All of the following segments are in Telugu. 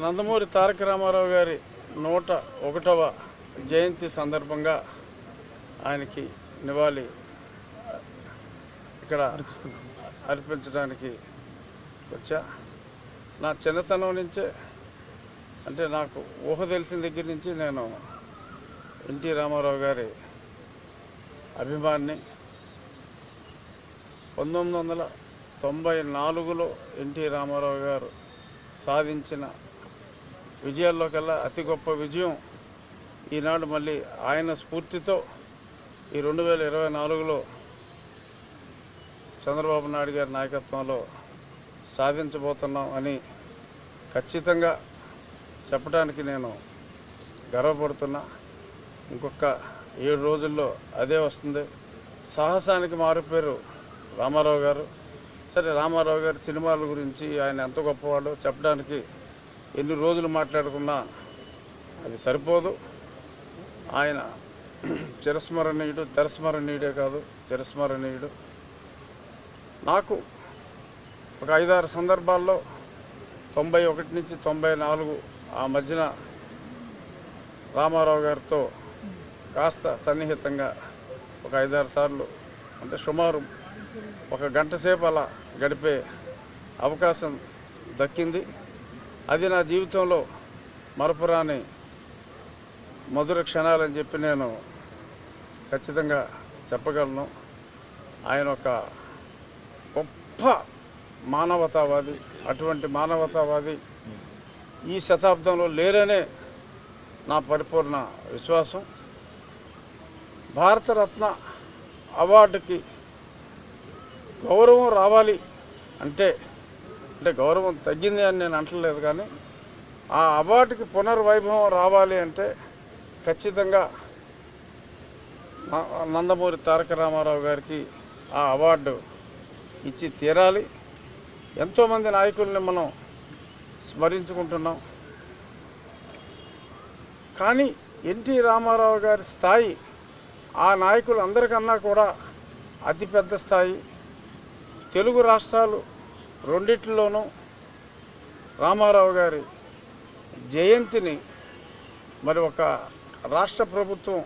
నందమూరి తారక రామారావు గారి నూట ఒకటవ జయంతి సందర్భంగా ఆయనకి నివాళి ఇక్కడ అర్పించడానికి వచ్చా. నా చిన్నతనం నుంచే అంటే నాకు ఊహ తెలిసిన దగ్గర నుంచి నేను ఎన్టీ రామారావు గారి అభిమాని పంతొమ్మిది వందల తొంభై నాలుగులో ఎన్టీ రామారావు గారు సాధించిన విజయాల్లో కల్లా అతి గొప్ప విజయం ఈనాడు మళ్ళీ ఆయన స్ఫూర్తితో ఈ రెండు వేల ఇరవై నాలుగులో చంద్రబాబు నాయుడు గారి నాయకత్వంలో సాధించబోతున్నాం అని ఖచ్చితంగా చెప్పడానికి నేను గర్వపడుతున్నా. ఇంకొక ఏడు రోజుల్లో అదే వస్తుంది. సాహసానికి మారుపేరు రామారావు గారు. సరే రామారావు గారి సినిమాల గురించి ఆయన ఎంత గొప్పవాడో చెప్పడానికి ఎన్ని రోజులు మాట్లాడుకున్నా అది సరిపోదు. ఆయన చిరస్మరణీయుడు తిరస్మరణీయుడే కాదు చిరస్మరణీయుడు. నాకు ఒక ఐదారు సందర్భాల్లో తొంభై ఒకటి నుంచి తొంభై నాలుగు ఆ మధ్యన రామారావు గారితో కాస్త సన్నిహితంగా ఒక ఐదారు సార్లు అంటే సుమారు ఒక గంట సేపు అలా గడిపే అవకాశం దక్కింది. అది నా జీవితంలో మరపురాని మధుర క్షణాలని చెప్పి నేను ఖచ్చితంగా చెప్పగలను. ఆయన ఒక గొప్ప మానవతావాది అటువంటి మానవతావాది ఈ శతాబ్దంలో లేరనే నా పరిపూర్ణ విశ్వాసం. భారతరత్న అవార్డుకి గౌరవం రావాలి అంటే అంటే గౌరవం తగ్గింది అని నేను అంటలేదు కానీ ఆ అవార్డుకి పునర్వైభవం రావాలి అంటే ఖచ్చితంగా నందమూరి తారక రామారావు గారికి ఆ అవార్డు ఇచ్చి తీరాలి. ఎంతోమంది నాయకుల్ని మనం స్మరించుకుంటున్నాం. కానీ ఎన్టీ రామారావు గారి స్థాయి ఆ నాయకులు అందరికన్నా కూడా అతిపెద్ద స్థాయి తెలుగు రాష్ట్రాలు రెండిట్లోనూ రామారావు గారి జయంతిని మరి ఒక రాష్ట్ర ప్రభుత్వం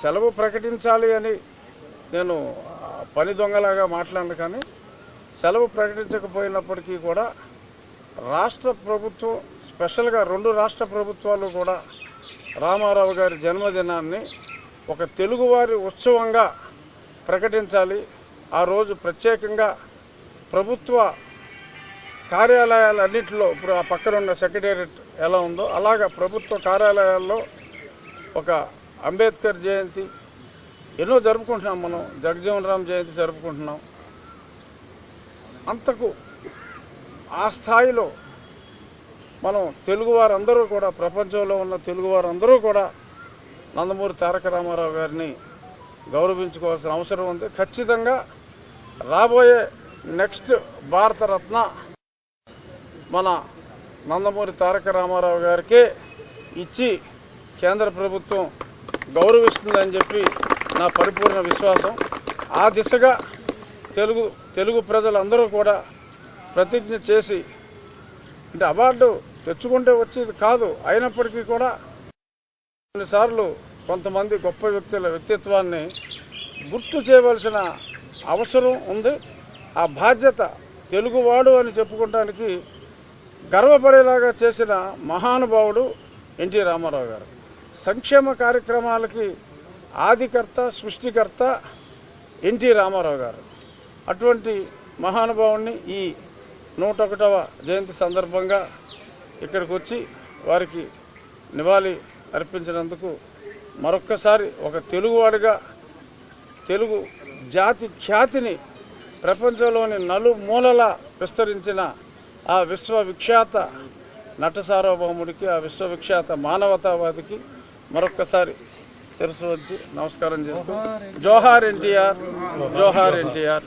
సెలవు ప్రకటించాలి అని నేను పని దొంగలాగా మాట్లాడను కానీ సెలవు ప్రకటించకపోయినప్పటికీ కూడా రాష్ట్ర ప్రభుత్వం స్పెషల్గా రెండు రాష్ట్ర ప్రభుత్వాలు కూడా రామారావు గారి జన్మదినాన్ని ఒక తెలుగువారి ఉత్సవంగా ప్రకటించాలి. ఆ రోజు ప్రత్యేకంగా ప్రభుత్వ కార్యాలయాలన్నింటిలో ఇప్పుడు ఆ పక్కన ఉన్న సెక్రటేరియట్ ఎలా ఉందో అలాగా ప్రభుత్వ కార్యాలయాల్లో ఒక అంబేద్కర్ జయంతి ఎన్నో జరుపుకుంటున్నాం మనం జగజీవన్ రామ్ జయంతి జరుపుకుంటున్నాం. అంతకు ఆ స్థాయిలో మనం తెలుగువారందరూ కూడా ప్రపంచంలో ఉన్న తెలుగువారందరూ కూడా నందమూరి తారక రామారావు గారిని గౌరవించుకోవాల్సిన అవసరం ఉంది. ఖచ్చితంగా రాబోయే నెక్స్ట్ భారతరత్న మన నందమూరి తారక రామారావు గారికే ఇచ్చి కేంద్ర ప్రభుత్వం గౌరవిస్తుందని చెప్పి నా పరిపూర్ణ విశ్వాసం. ఆ దిశగా తెలుగు తెలుగు ప్రజలందరూ కూడా ప్రతిజ్ఞ చేసి అంటే అవార్డు తెచ్చుకుంటే వచ్చేది కాదు అయినప్పటికీ కూడా కొన్నిసార్లు కొంతమంది గొప్ప వ్యక్తుల వ్యక్తిత్వాన్ని గుర్తు చేయవలసిన అవసరం ఉంది. ఆ బాధ్యత తెలుగువాడు అని చెప్పుకోవడానికి గర్వపడేలాగా చేసిన మహానుభావుడు ఎన్టీ రామారావు గారు. సంక్షేమ కార్యక్రమాలకి ఆదికర్త సృష్టికర్త ఎన్టీ రామారావు గారు. అటువంటి మహానుభావుణ్ణి ఈ నూట ఒకటవ జయంతి సందర్భంగా ఇక్కడికి వచ్చి వారికి నివాళి అర్పించినందుకు మరొక్కసారి ఒక తెలుగువాడిగా తెలుగు జాతి ఖ్యాతిని ప్రపంచంలోని నలుమూలలా విస్తరించిన ఆ విశ్వవిఖ్యాత నట సార్వభౌముడికి ఆ విశ్వవిఖ్యాత మానవతావాదికి మరొక్కసారి శిరస్సు వచ్చి నమస్కారం చేస్తూ జోహార్ ఎన్టీఆర్. జోహార్ ఎన్టీఆర్.